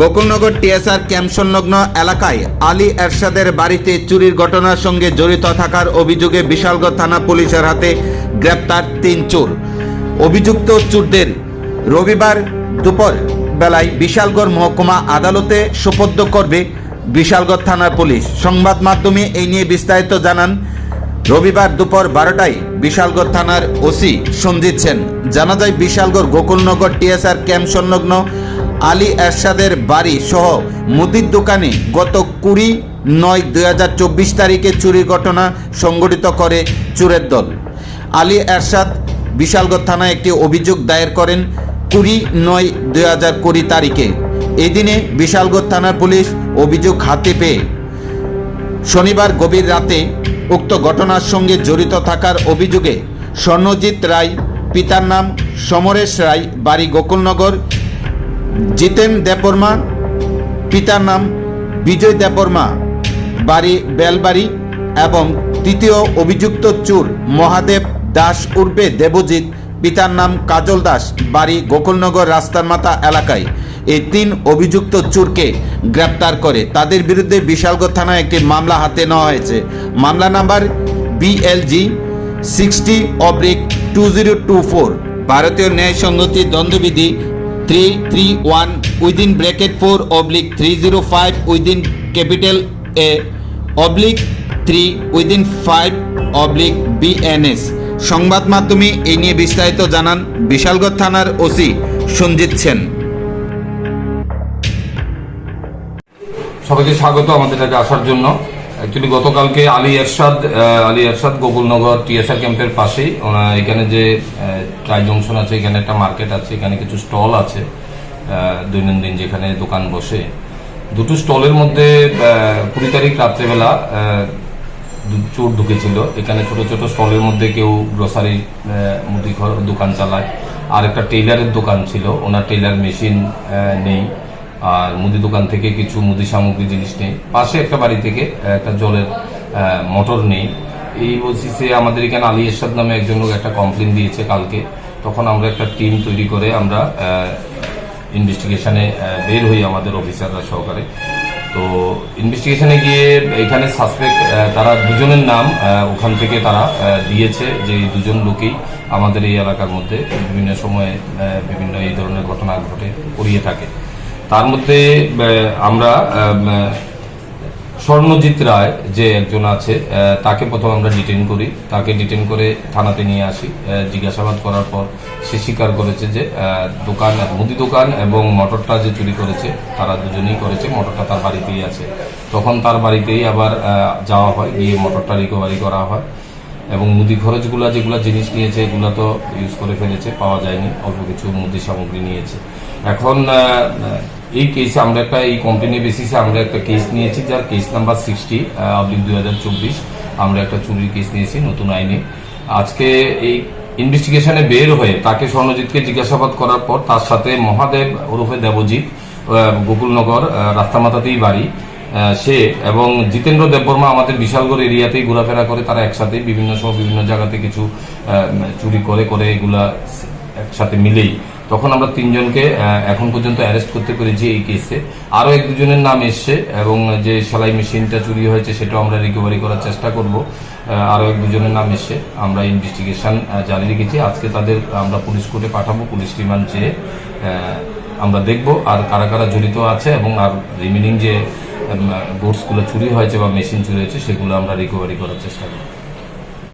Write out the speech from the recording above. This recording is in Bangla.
গোকুলনগর টিএসআর ক্যাম্প সংলগ্ন এলাকায় আলী এরশাদের বাড়িতে চুরির ঘটনার সঙ্গে জড়িত থাকার অভিযোগে বিশালগড় থানা পুলিশের হাতে গ্রেপ্তার তিন চোর। অভিযুক্ত চোরদের রবিবার দুপুর বেলায় বিশালগড় মহকুমা আদালতে সোপর্দ করবে বিশালগড় থানার পুলিশ। সংবাদ মাধ্যমে এই নিয়ে বিস্তারিত জানান, রবিবার দুপুর বারোটায় বিশালগড় থানার ওসি সঞ্জিত সেন। জানা যায়, বিশালগড় গোকুলনগর টিএসআর ক্যাম্প সংলগ্ন আলী এরশাদের বাড়ি সহ মুদির দোকানে গত কুড়ি নয় দুই হাজার চব্বিশ তারিখে চুরির ঘটনা সংঘটিত করে চুরের দল। আলী এরশাদ বিশালগড় থানায় একটি অভিযোগ দায়ের করেন কুড়ি নয় দুই হাজার কুড়ি তারিখে। এদিনে দিনে বিশালগড় থানার পুলিশ অভিযোগ হাতে পেয়ে শনিবার গভীর রাতে উক্ত ঘটনার সঙ্গে জড়িত থাকার অভিযোগে স্বর্ণজিৎ রায়, পিতার নাম সমরেশ রায়, বাড়ি গোকুলনগর জিতেন দেববর্মা, পিতার নাম বিজয় দেববর্মা, বাড়ি বেলবাড়ি এবং তৃতীয় অভিযুক্ত চোর মহাদেব দাস উর্বে দেবজিৎ, পিতার নাম কাজল দাস, বাড়ি গোকুলনগর রাস্তার মাথা এলাকায়। এই তিন অভিযুক্ত চোরকে গ্রেপ্তার করে। তাদের বিরুদ্ধে বিশালগড় থানায় একটি মামলা হাতে নেওয়া হয়েছে। মামলা number BLG sixty oblique two zero two four. ভারতীয় ন্যায় সংহতি দ্বন্দ্ববিধি three three one within bracket four oblique three zero five within capital A oblique three within five oblique BNS সংবাদ মাধ্যমে এই নিয়ে বিস্তারিত জানান বিশালগড় থানার ওসি সঞ্জিত সেন। সবাইকে স্বাগত, আমাদের এলাকায় আসার জন্য। অ্যাকচুয়ালি গতকালকে আলী এরশাদ আলী এরশাদ গোকুলনগর টিএসআর ক্যাম্পের পাশেই এখানে যে ট্রাই জংশন আছে, এখানে একটা মার্কেট আছে, এখানে কিছু স্টল আছে দৈনন্দিন যেখানে দোকান বসে। দুটো স্টলের মধ্যে কুড়ি তারিখ রাত্রেবেলা চোর ঢুকেছিল। এখানে ছোট ছোট স্টলের মধ্যে কেউ গ্রোসারি মুদি ঘর দোকান চালায়। আর একটা টেইলারের দোকান ছিল। ওনার টেইলার মেশিন নেই। আর মুদি দোকান থেকে কিছু মুদি সামগ্রী জিনিস নেই। পাশে একটা বাড়ি থেকে একটা জলের মোটর নেই। এই বলছিসে আমাদের এখানে আলী এরশাদ নামে একজন লোক একটা কমপ্লেন দিয়েছে কালকে। তখন আমরা একটা টিম তৈরি করে আমরা ইনভেস্টিগেশনে বের হই আমাদের অফিসাররা সহকারে। তো ইনভেস্টিগেশনে গিয়ে এখানে সাসপেক্ট তারা দুজনের নাম ওখান থেকে তারা দিয়েছে যে দুজন লোকেই আমাদের এই এলাকার মধ্যে বিভিন্ন সময়ে বিভিন্ন এই ধরনের ঘটনা ঘটে করিয়ে থাকে। তার মধ্যে আমরা স্বর্ণজিৎ রায় যে একজন আছে তাকে প্রথম আমরা ডিটেন করি। তাকে ডিটেন করে থানাতে নিয়ে আসি। জিজ্ঞাসাবাদ করার পর সে স্বীকার করেছে যে দোকান, মুদি দোকান এবং মোটরটা যে চুরি করেছে, তারা দুজনেই করেছে, মোটরটা তার বাড়িতেই আছে। তখন তার বাড়িতেই আবার যাওয়া হয়, গিয়ে মোটরটা রিকভারি করা হয় এবং মুদি খরচগুলো যেগুলো জিনিস নিয়েছে, এগুলো তো ইউজ করে ফেলেছে, পাওয়া যায়নি। অল্প কিছু মুদি সামগ্রী নিয়েছে। এখন এই কেসে আমরা একটা এই কমপ্লেনের বেসিসে আমরা একটা কেস নিয়েছি যার কেস নাম্বার সিক্সটি অব্লিক দুই হাজার চব্বিশ। আমরা একটা চুরির কেস নিয়েছি নতুন আইনে। আজকে এই ইনভেস্টিগেশনে বের হয়ে তাকে স্বর্ণজিৎকে জিজ্ঞাসাবাদ করার পর তার সাথে মহাদেব ওরফে দেবজিৎ গোকুলনগর আহ, রাস্তামাথাতেই বাড়ি। সে এবং জিতেন্দ্র দেববর্মা আমাদের বিশালগড় এরিয়াতেই ঘোরাফেরা করে তারা একসাথে বিভিন্ন সময় বিভিন্ন জায়গাতে কিছু চুরি করে করে এগুলা একসাথে মিলেই। তখন আমরা তিনজনকে এখন পর্যন্ত অ্যারেস্ট করতে পেরেছি এই কেসে আরও এক দুজনের নাম এসছে এবং যে সেলাই মেশিনটা চুরি হয়েছে সেটাও আমরা রিকভারি করার চেষ্টা করব। আরও এক দুজনের নাম এসছে। আমরা ইনভেস্টিগেশন জারি রেখেছি। আজকে তাদের আমরা পুলিশ কোর্টে পাঠাবো, পুলিশ রিমান্ড চেয়ে আমরা দেখব আর কারা কারা জড়িত আছে এবং আর রিমেনিং যে গুডসগুলো চুরি হয়েছে বা মেশিন চুরি হয়েছে সেগুলো আমরা রিকভারি করার চেষ্টা করব।